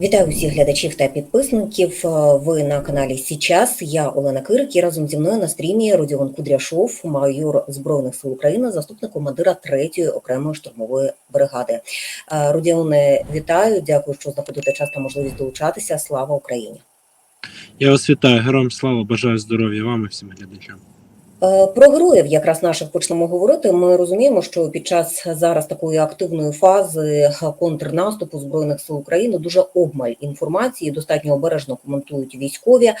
Вітаю усіх глядачів та підписників. Е, Ви на каналі Січас. Я Олена Кирик і разом зі мною на стрімі Родіон Кудряшов, майор збройних сил України, заступник командира 3-ї окремої штурмової бригади. Е, Родіоне, вітаю. Дякую, що знаходите час та можливість долучатися. Слава Україні! Я вас вітаю, героям слава, бажаю здоров'я вам і всім глядачам. Е, Про героїв якраз наших почнемо говорити. Ми розуміємо, що під час зараз такої активної фази контрнаступу збройних сил України дуже обмаль інформації, достатньо обережно коментують військові. е,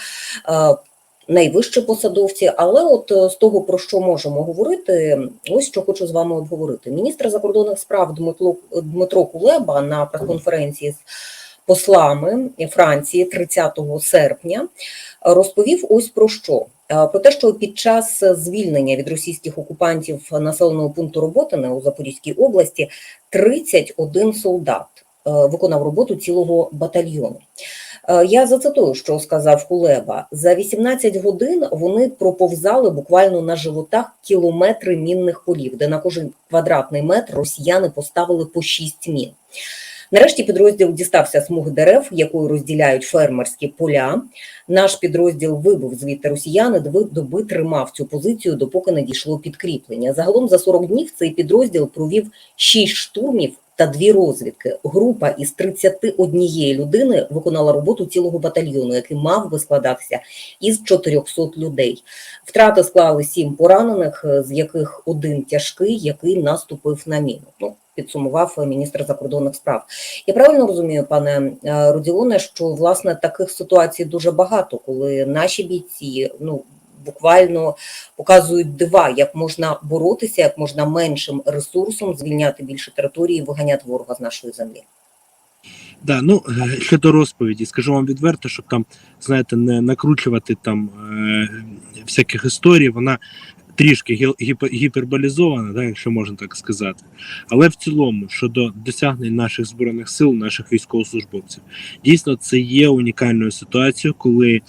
Найвищі посадовці, але от е, з того про що можемо говорити, ось що хочу з вами обговорити. Міністр закордонних справ Дмитро, Дмитро Кулеба на прес-конференції з послами Франції 30 серпня розповів ось про що. Е, Про те, що під час звільнення від російських окупантів населеного пункту Роботине у Запорізькій області 31 солдат е, виконав роботу цілого батальйону. Е, Я зацитую, що сказав Кулеба. За 18 годин вони проповзали буквально на животах кілометри мінних полів, де на кожен квадратний метр росіяни поставили по 6 мін. Нарешті підрозділ дістався смуги дерев, якою розділяють фермерські поля. Наш підрозділ вибив звідти росіяни, доби тримав цю позицію, допоки не дійшло підкріплення. Загалом за 40 днів цей підрозділ провів 6 штурмів та дві розвідки. Група із 31 людини виконала роботу цілого батальйону, який мав би складатися із 400 людей. Втрати склали 7 поранених, з яких один тяжкий, який наступив на міну. Ну, підсумував міністр закордонних справ. Я правильно розумію, пане е, Родіоне, що власне таких ситуацій дуже багато, коли наші бійці ну буквально показують дива, як можна боротися, як можна меншим ресурсом звільняти більше території, виганяти ворога з нашої землі. Да, ну е, щодо розповіді, скажу вам відверто, щоб там, знаєте, не накручувати там е, всяких історій, вона трішки гі- гіперболізована, да, якщо можна так сказати. Але в цілому, щодо досягнень наших збройних сил, наших військовослужбовців, дійсно це є унікальною ситуацією, коли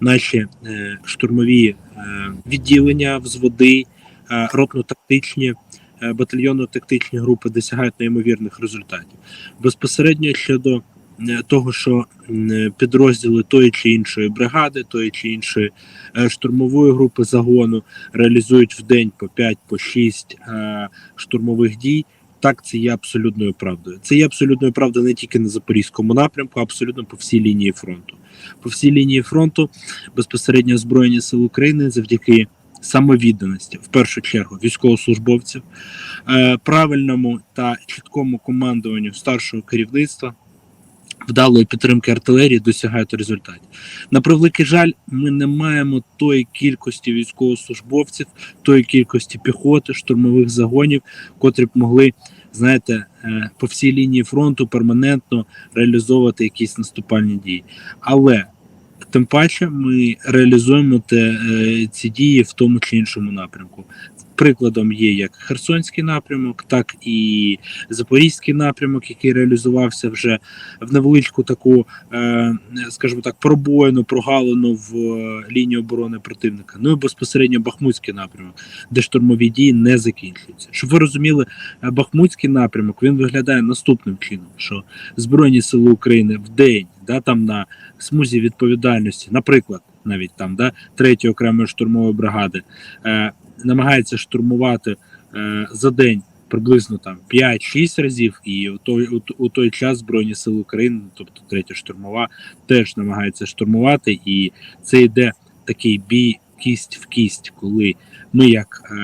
наші е, штурмові е, відділення, взводи, е, ротно-тактичні, е, батальйонно-тактичні групи досягають неймовірних результатів. Безпосередньо щодо того, що підрозділи тої чи іншої бригади, тої чи іншої е, штурмової групи загону реалізують в день по 5 по 6 е, штурмових дій. Так, це є абсолютною правдою. Це є абсолютною правдою не тільки на запорізькому напрямку, а абсолютно по всій лінії фронту. По всій лінії фронту безпосередньо Збройні Сили України завдяки самовідданості, в першу чергу, військовослужбовців, е, правильному та чіткому командуванню старшого керівництва, вдалої підтримки артилерії досягають результатів. На превеликий жаль, ми не маємо тої кількості військовослужбовців, тої кількості піхоти, штурмових загонів, котрі б могли, знаєте, е, по всій лінії фронту перманентно реалізовувати якісь наступальні дії. Але тим паче ми реалізуємо те, е, ці дії в тому чи іншому напрямку. Прикладом є як Херсонський напрямок, так і Запорізький напрямок, який реалізувався вже в невеличку таку, е, скажімо так, пробоїну, прогалину в е, лінії оборони противника. Ну і безпосередньо Бахмутський напрямок, де штурмові дії не закінчуються. Щоб ви розуміли, е, Бахмутський напрямок він виглядає наступним чином: що Збройні Сили України в день, да, там на смузі відповідальності, наприклад, навіть там да, третьої окремої штурмової бригади, намагається штурмувати е, за день приблизно там 5-6 разів, і у той, у, у той час Збройні Сили України, тобто третя штурмова, теж намагається штурмувати, і це йде такий бій кість в кість, коли ми, як е,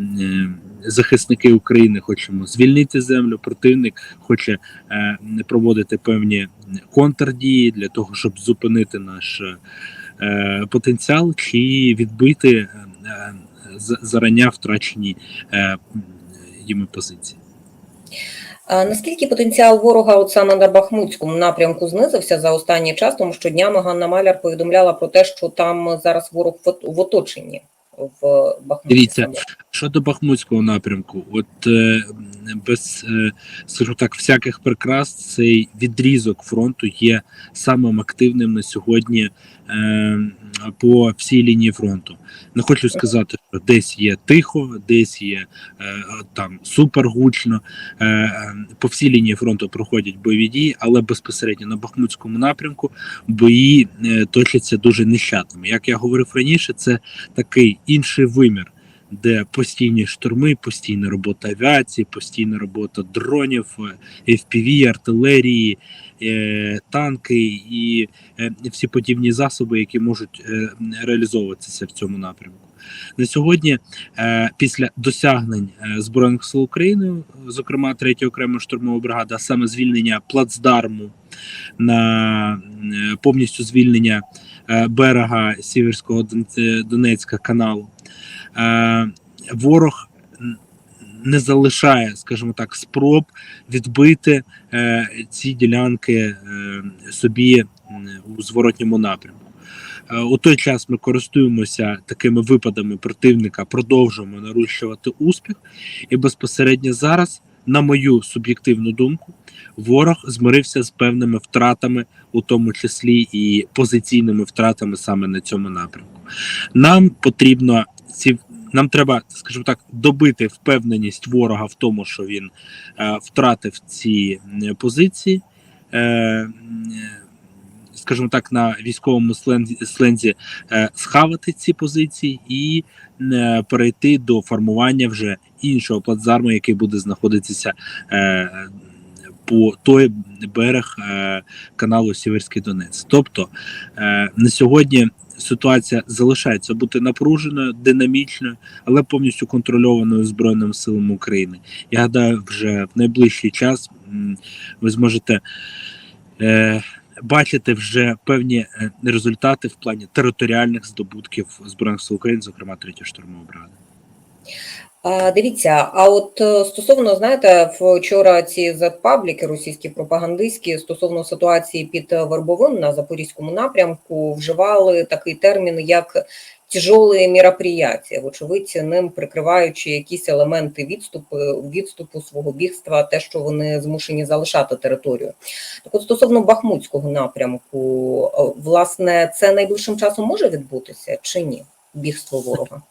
е, захисники України, хочемо звільнити землю, противник хоче е, проводити певні контрдії для того, щоб зупинити наш е, потенціал чи відбити е, е, зарання втрачені е, їми позиції. Наскільки потенціал ворога от саме на Бахмутському напрямку знизився за останній час, тому що днями Ганна Маляр повідомляла про те, що там зараз ворог в оточенні. в Бахмуті? Дивіться? Щодо Бахмутського напрямку, от е, без е, скажімо так, всяких прикрас, цей відрізок фронту є самим активним на сьогодні е, по всій лінії фронту. Не хочу сказати, що десь є тихо, десь є е, там супергучно. Е, по всій лінії фронту проходять бойові дії, але безпосередньо на Бахмутському напрямку бої е, точаться дуже нещадними. Як я говорив раніше, це такий інший вимір де постійні штурми, постійна робота авіації, постійна робота дронів, е, FPV, артилерії, е, танки і е, всі подібні засоби, які можуть реалізовуватися в цьому напрямку. На сьогодні, після досягнень Збройних сил України, зокрема 3 окрема штурмова бригада, саме звільнення плацдарму на повністю звільнення берега Сіверського Дон- Донецька каналу. Е, ворог не залишає, скажімо так, спроб відбити е, ці ділянки е, собі у зворотньому напрямку. У той час ми користуємося такими випадами противника, продовжуємо нарощувати успіх, і безпосередньо зараз, на мою суб'єктивну думку, ворог змирився з певними втратами, у тому числі і позиційними втратами саме на цьому напрямку. Нам потрібно ці нам треба, скажімо так, добити впевненість ворога в тому, що він е, втратив ці позиції. Е, скажімо так, на військовому слензі, е, схавати ці позиції і е, перейти до формування вже іншого плацдарму, який буде знаходитися е, по той берег каналу Сіверський Донець. Тобто на сьогодні ситуація залишається бути напруженою, динамічною, але повністю контрольованою Збройними силами України. Я гадаю, вже в найближчий час ви зможете бачити вже певні е, результати в плані територіальних здобутків Збройних сил України, зокрема третя штурмова бригада. Дивіться, а от е, стосовно, знаєте, вчора ці Z-пабліки російські пропагандистські стосовно ситуації під е, Вербовим на Запорізькому напрямку вживали такий термін, як тяжолі мероприятия, вочевидь, ним прикриваючи якісь елементи відступу, відступу свого бігства, те, що вони змушені залишати територію. Так от стосовно Бахмутського напрямку, е, власне, це найближчим часом може відбутися чи ні? Бігство ворога?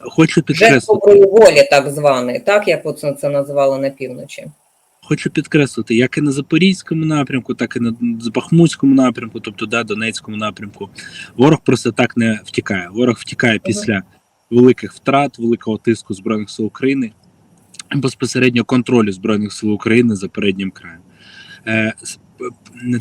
Хочу Жест підкреслити, доброї волі, так званий, так як це називали на півночі. Хочу підкреслити, як і на Запорізькому напрямку, так і на Бахмутському напрямку, тобто да, Донецькому напрямку. Ворог просто так не втікає. Ворог втікає після великих втрат, великого тиску збройних сил України, безпосередньо контролю збройних сил України за переднім краєм. Е,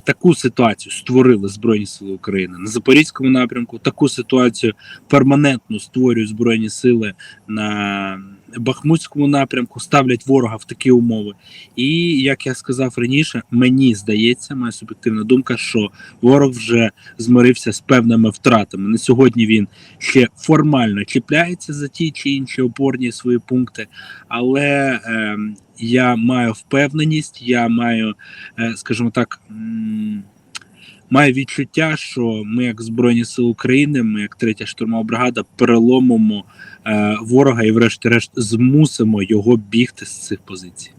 таку ситуацію створили Збройні Сили України на Запорізькому напрямку. Таку ситуацію перманентно створюють Збройні Сили на Бахмутському напрямку, ставлять ворога в такі умови. І як я сказав раніше, мені здається, моя суб'єктивна думка, що ворог вже змирився з певними втратами. На сьогодні він ще формально чіпляється за ті чи інші опорні свої пункти, але ем, я маю впевненість, я маю, е, скажімо так. Маю відчуття, що ми, як Збройні Сили України, ми, як третя штурмова бригада, переломимо е, ворога і, врешті-решт, змусимо його бігти з цих позицій.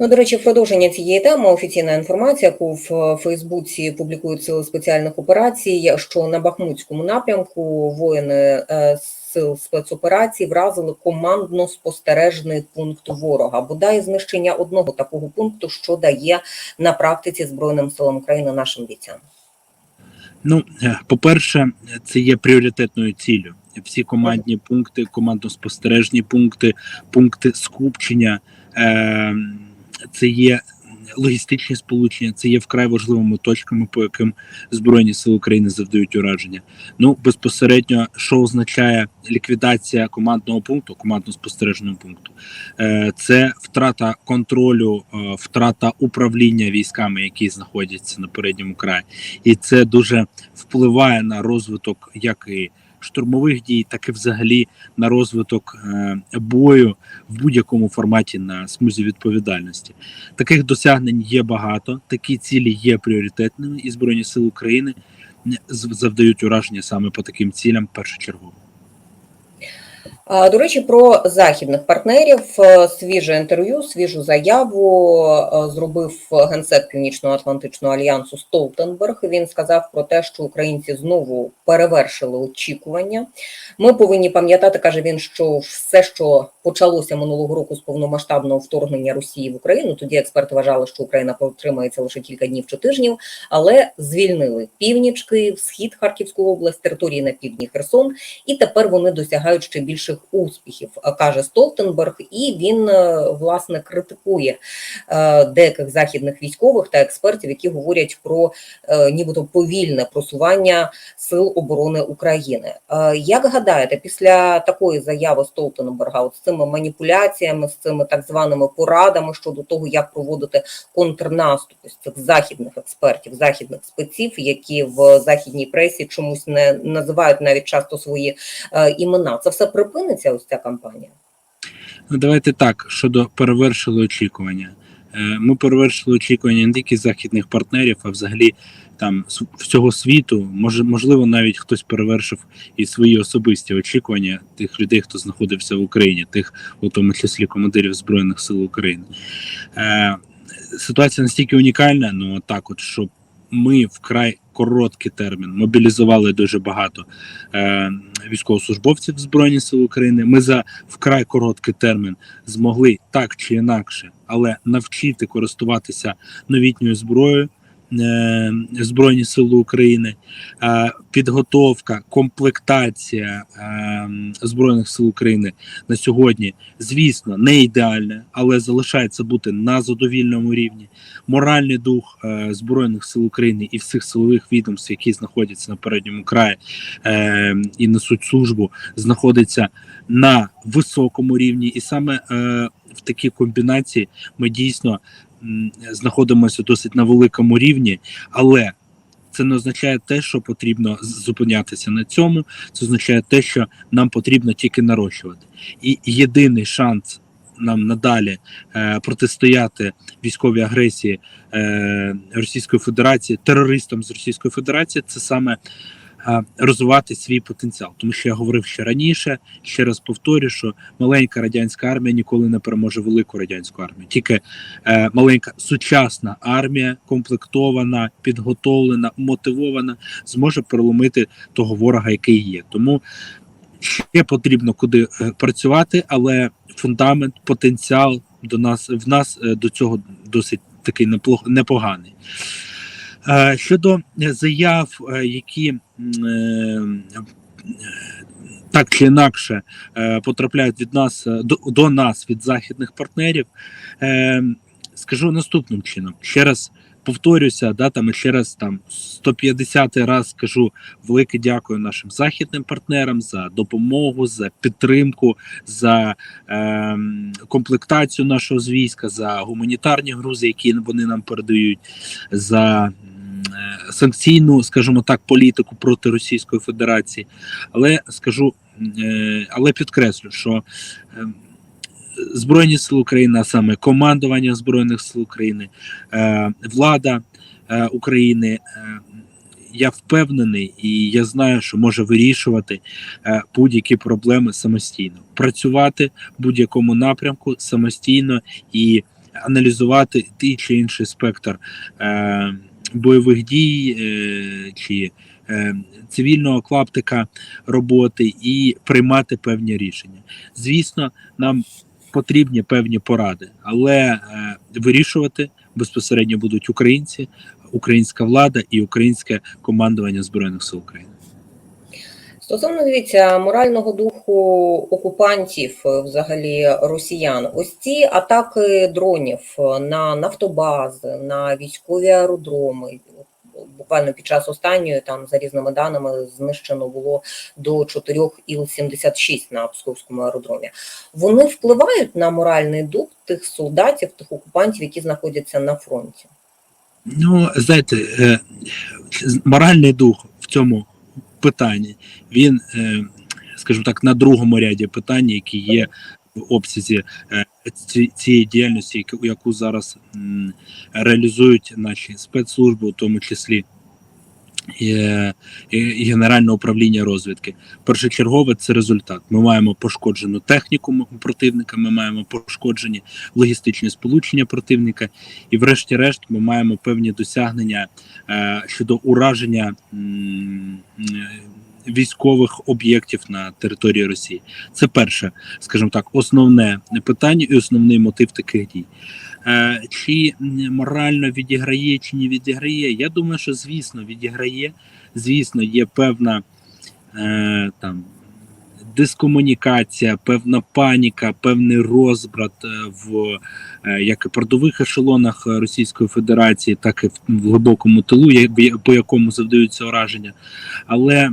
Ну, до речі, в продовження цієї теми офіційна інформація, яку в е, Фейсбуці публікують сили спеціальних операцій, що на Бахмутському напрямку воїни е, сил спецоперацій вразили командно-спостережний пункт ворога. Бодай знищення одного такого пункту, що дає на практиці Збройним силам України нашим бійцям. Ну, е, по-перше, це є пріоритетною ціллю. Всі командні пункти, командно-спостережні пункти, пункти скупчення, е, це є логістичні сполучення, це є вкрай важливими точками, по яким Збройні Сили України завдають ураження. Ну, безпосередньо, що означає ліквідація командного пункту, командно-спостережного пункту, е, це втрата контролю, е, втрата управління військами, які знаходяться на передньому краї, і це дуже впливає на розвиток як і штурмових дій, так і взагалі на розвиток е, бою в будь-якому форматі на смузі відповідальності. Таких досягнень є багато, такі цілі є пріоритетними, і Збройні Сили України завдають ураження саме по таким цілям першочергово. До речі, про західних партнерів Е, свіже інтерв'ю, свіжу заяву е, зробив генсек Північно-Атлантичного альянсу Столтенберг. Він сказав про те, що українці знову перевершили очікування. Ми повинні пам'ятати, каже він, що все, що почалося минулого року з повномасштабного вторгнення Росії в Україну, тоді експерти вважали, що Україна протримається лише кілька днів чи тижнів, але звільнили північ Київ, схід Харківську область, території на півдні Херсон, і тепер вони досягають ще більших успіхів, каже Столтенберг, і він е, власне критикує е, деяких західних військових та експертів, які говорять про е, нібито повільне просування сил оборони України. Е, Як гадаєте, після такої заяви Столтенберга, от з цими маніпуляціями, з цими так званими порадами щодо того, як проводити контрнаступ із цих західних експертів, західних спеців, які в західній пресі чомусь не називають навіть часто свої е, імена, це все припиниться. Ось ця кампанія. Ну, давайте так, щодо перевершили очікування. Е, Ми перевершили очікування не тільки західних партнерів, а взагалі там всього світу. Може, можливо, навіть хтось перевершив і свої особисті очікування тих людей, хто знаходився в Україні, тих, у тому числі командирів Збройних сил України. Е, Ситуація настільки унікальна, ну так, от що ми вкрай короткий термін мобілізували дуже багато е, військовослужбовців Збройних сил України. Ми за вкрай короткий термін змогли так чи інакше, але навчити користуватися новітньою зброєю. Е, Збройні Сили України, підготовка, комплектація е, Збройних сил України на сьогодні, звісно, не ідеальна, але залишається бути на задовільному рівні. Моральний дух е, Збройних сил України і всіх силових відомств, які знаходяться на передньому краї і несуть службу, знаходиться на високому рівні, і саме в такій комбінації ми дійсно знаходимося досить на великому рівні, але це не означає те, що потрібно зупинятися на цьому. Це означає те, що нам потрібно тільки нарощувати. І єдиний шанс нам надалі е, протистояти військовій агресії е, Російської Федерації, терористам з Російської Федерації, це саме розвивати свій потенціал. Тому що я говорив ще раніше, ще раз повторю, що маленька радянська армія ніколи не переможе велику радянську армію. Тільки е, маленька сучасна армія, комплектована, підготовлена, мотивована, зможе переломити того ворога, який є. Тому ще потрібно куди е, працювати, але фундамент, потенціал до нас в нас е, до цього досить такий непоганий. Е, Щодо заяв, е, які е, так чи інакше потрапляють від нас до, нас від західних партнерів, скажу наступним чином: ще раз повторюся, да, там і ще раз там 150 раз скажу велике дякую нашим західним партнерам за допомогу, за підтримку, за комплектацію нашого війська, за гуманітарні грузи, які вони нам передають, за санкційну, скажімо так, політику проти Російської Федерації. Але скажу, е, але підкреслю, що е, Збройні сили України, а саме командування Збройних сил України, е, влада е, України. е, Я впевнений і я знаю, що може вирішувати е, будь-які проблеми самостійно, працювати в будь-якому напрямку самостійно і аналізувати той чи інший спектр е, бойових дій е, чи е, цивільного клаптика роботи і приймати певні рішення. Звісно, нам потрібні певні поради, але е, вирішувати безпосередньо будуть українці, українська влада і українське командування збройних сил України. Стосовно дивіться морального духу окупантів, е, взагалі росіян, ось ці атаки дронів на нафтобази, на військові аеродроми. Буквально під час останньої, там за різними даними, знищено було до 4 Іл-76 на Псковському аеродромі. Вони впливають на моральний дух тих солдатів, тих окупантів, які знаходяться на фронті. Ну, знаєте, е, моральний дух в цьому питанні, він, е, скажімо так, на другому ряді питань, які є в обсязі е, цієї діяльності, яку- зараз реалізують наші спецслужби, у тому числі і Генерального управління розвідки. Першочергове це результат. Ми маємо пошкоджену техніку противника, ми маємо пошкоджені логістичні сполучення противника, і, врешті-решт, ми маємо певні досягнення е, щодо ураження м, військових об'єктів на території Росії. Це перше, скажімо так, основне питання і основний мотив таких дій. Е, Чи морально відіграє, чи не відіграє? Я думаю, що звісно відіграє. Звісно, є певна е, там дискомунікація, певна паніка, певний розбрат е, в як і передових ешелонах Російської Федерації, так і в глибокому тилу, по якому завдаються ураження. Але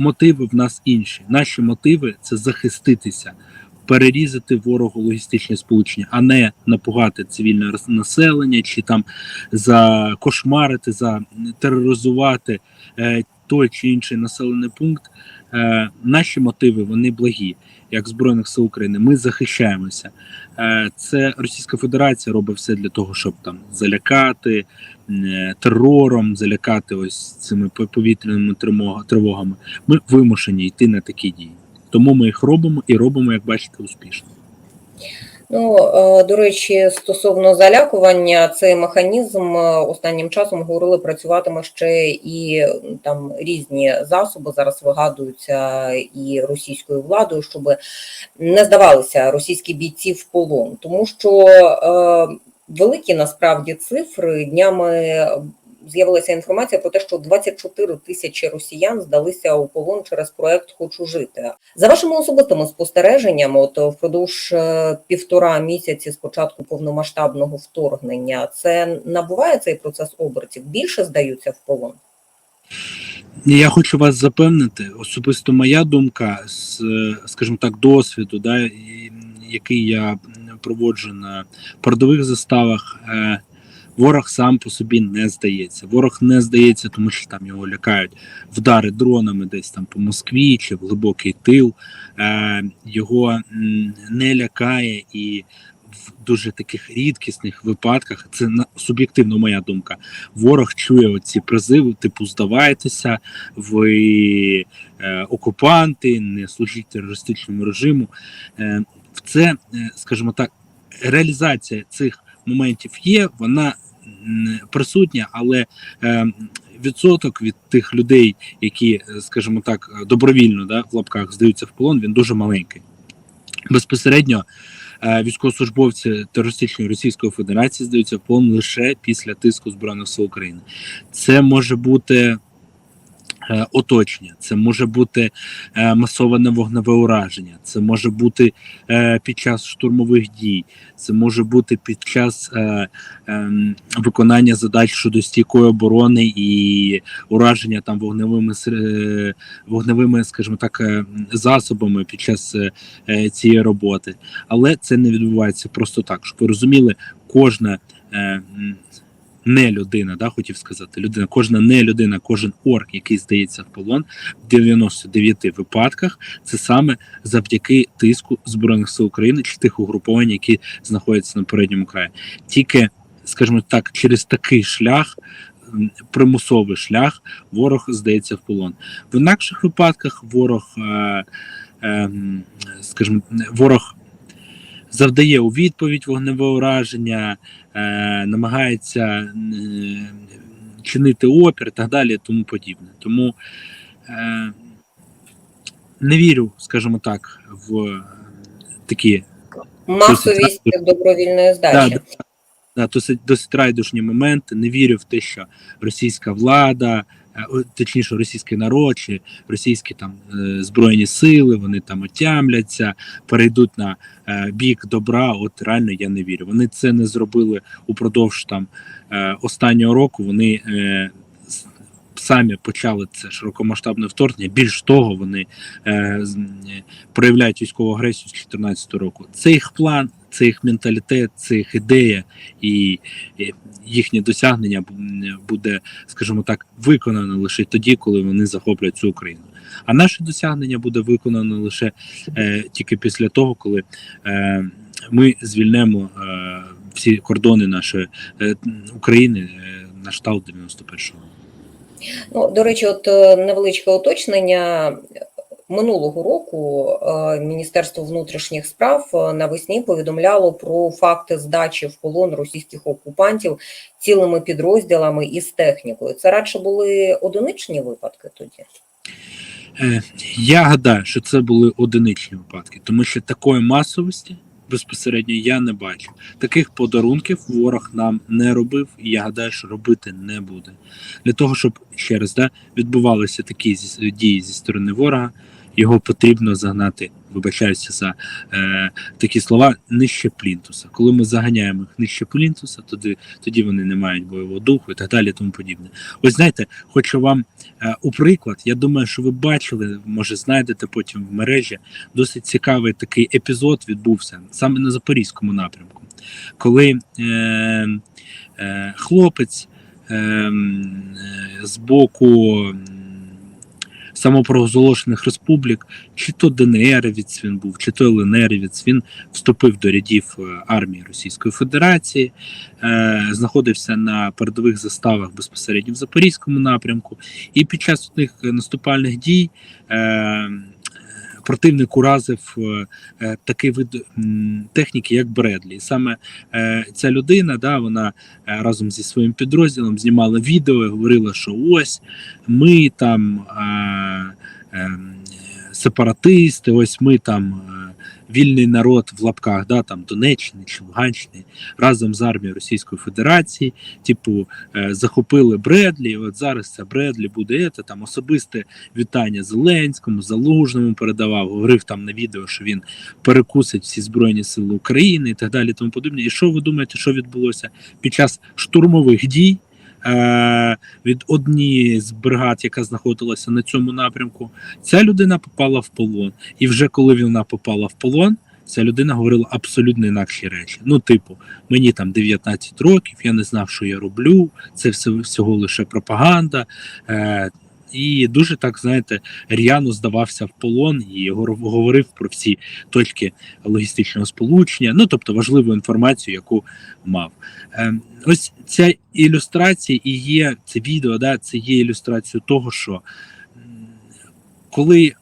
мотиви в нас інші. Наші мотиви це захиститися, перерізати ворогу логістичне сполучення, а не напугати цивільне населення чи там закошмарити, за тероризувати е, той чи інший населений пункт. Е, наші мотиви вони благі, як збройних сил України. Ми захищаємося. Е, це Російська Федерація робить все для того, щоб там залякати е, терором, залякати ось цими повітряними тривогами. Ми вимушені йти на такі дії. Тому ми їх робимо і робимо, як бачите, успішно. Ну, е, до речі, стосовно залякування, цей механізм е, останнім часом говорили, працюватиме ще і там різні засоби зараз вигадуються і російською владою, щоб не здавалися російські бійці в полон, тому що е, великі насправді цифри днями. З'явилася інформація про те, що 24 тисячі росіян здалися у полон через проект Хочу жити. За вашими особистими спостереженнями, от впродовж е, півтора місяці з початку повномасштабного вторгнення, це набуває цей процес обертів? Більше здаються в полон? Я хочу вас запевнити, особисто моя думка з, е, скажімо так, досвіду, да, який я проводжу на передових заставах. Ворог сам по собі не здається. Ворог не здається, тому що там його лякають вдари дронами десь там по Москві чи в глибокий тил. Е, Його не лякає і в дуже таких рідкісних випадках, це на- суб'єктивно моя думка. Ворог чує оці призиви, типу здавайтеся, ви е, окупанти, не служіть терористичному режиму. Е, це, е, скажімо так, реалізація цих моментів є, вона присутня, але е, відсоток від тих людей, які, е, скажімо так, добровільно да, в лапках здаються в полон, він дуже маленький. Безпосередньо е, військовослужбовці терористичної Російської Федерації здаються в полон лише після тиску Збройних сил України. Це може бути е, оточення, це може бути е, масоване вогневе ураження, це може бути е, під час штурмових дій, це може бути під час е, ем, виконання задач щодо стійкої оборони і ураження там вогневими е, вогневими, скажімо так, е, засобами під час е, е, цієї роботи. Але це не відбувається просто так. Щоб ви розуміли, кожна е, не людина, да, хотів сказати, людина, кожна не людина, кожен орк, який здається в полон, в 99 випадках це саме завдяки тиску збройних сил України чи тих угруповань, які знаходяться на передньому краї. Тільки, скажімо так, через такий шлях. Примусовий шлях ворог здається в полон. В інакших випадках ворог, е, е, скажімо, ворог завдає у відповідь вогневе ураження, е, намагається е, чинити опір і так далі, тому подібне. Тому е, не вірю, скажімо так, в такі Масовість добровільної здачі. да, да, досить, досить райдушні моменти. Не вірю в те, що російська влада, точніше, російський народ чи російські там е, збройні сили, вони там отямляться, перейдуть на е, бік добра. От реально я не вірю. Вони це не зробили упродовж там е, останнього року. Вони е, самі почали це широкомасштабне вторгнення. Більш того, вони е, е, проявляють військову агресію з 2014 року. Це їх план, це їх менталітет, це їх ідея, і, їхнє досягнення буде, скажімо так, виконано лише тоді, коли вони захоплять цю Україну. А наше досягнення буде виконано лише е, тільки після того, коли е, ми звільнемо е, всі кордони нашої е, України е, на штат 91-го. Ну, до речі, от е, невеличке уточнення. Минулого року е, Міністерство внутрішніх справ е, навесні повідомляло про факти здачі в полон російських окупантів цілими підрозділами із технікою. Це радше були одиничні випадки тоді. Е, Я гадаю, що це були одиничні випадки, тому що такої масовості безпосередньо я не бачу. Таких подарунків ворог нам не робив, і я гадаю, що робити не буде. Для того, щоб ще раз да, відбувалися такі дії зі сторони ворога, його потрібно загнати, вибачаюся за е, такі слова, нижче плінтуса. Коли ми заганяємо їх нижче плінтуса, тоді, тоді вони не мають бойового духу і так далі, тому подібне. Ось знаєте, хочу вам е, у приклад, я думаю, що ви бачили, може знайдете потім в мережі. Досить цікавий такий епізод відбувся саме на Запорізькому напрямку, коли е, е, хлопець е, е, з боку самопроголошених республік, чи то ДНРівець він був, чи то ЛНРівець, він вступив до рядів е, армії Російської Федерації, е, знаходився на передових заставах безпосередньо в Запорізькому напрямку, і під час тих наступальних дій. Е, Противник уразив е, е, такий вид техніки, як Бредлі. І саме е, ця людина, да, вона разом зі своїм підрозділом знімала відео і говорила, що ось ми там е, е, сепаратисти, ось ми там вільний народ в лапках, да, там Донеччини чи Луганщини, разом з армією Російської Федерації, типу, е, захопили Бредлі. От зараз це Бредлі буде це, там особисте вітання Зеленському, Залужному передавав, говорив там на відео, що він перекусить всі Збройні Сили України і так далі. Тому подібне. І що ви думаєте, що відбулося під час штурмових дій? Е, від однієї з бригад, яка знаходилася на цьому напрямку, ця людина попала в полон. І вже коли вона попала в полон, ця людина говорила абсолютно інакші речі. Ну, типу, мені там 19 років, я не знав, що я роблю. Це все всього лише пропаганда. Е, і дуже так, знаєте, р'яно здавався в полон і говорив про всі точки логістичного сполучення, ну тобто важливу інформацію, яку мав. Е, ось ця ілюстрація і є це відео, да, це є ілюстрацією того, що коли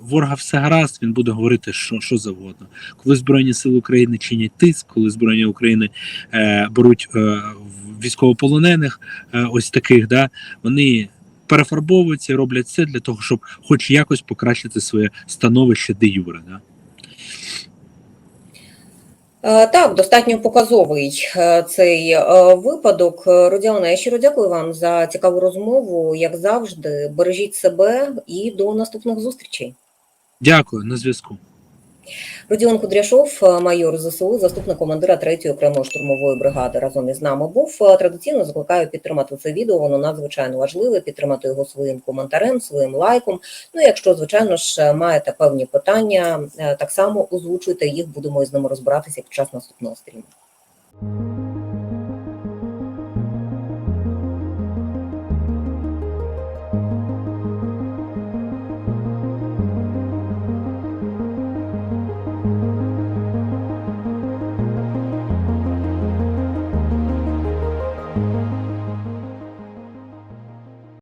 ворога все гаразд, він буде говорити що, що завгодно. Коли Збройні Сили України чинять тиск, коли Збройні України е, беруть е, військовополонених, е, ось таких, да, вони перефарбовуються і роблять все для того, щоб хоч якось покращити своє становище де юре. Да? Е, Так, достатньо показовий е, цей е, випадок. Родіона, я щиро дякую вам за цікаву розмову. Як завжди, бережіть себе і до наступних зустрічей. Дякую, на зв'язку. Родіон Кудряшов, е, майор ЗСУ, заступник командира 3-ї окремої штурмової бригади, разом із нами був. Е, Традиційно закликаю підтримати це відео. Воно надзвичайно важливе. Підтримати його своїм коментарем, своїм лайком. Ну, якщо звичайно ж маєте певні питання, е, так само озвучуйте їх. Будемо із ними розбиратися під час наступного стріму.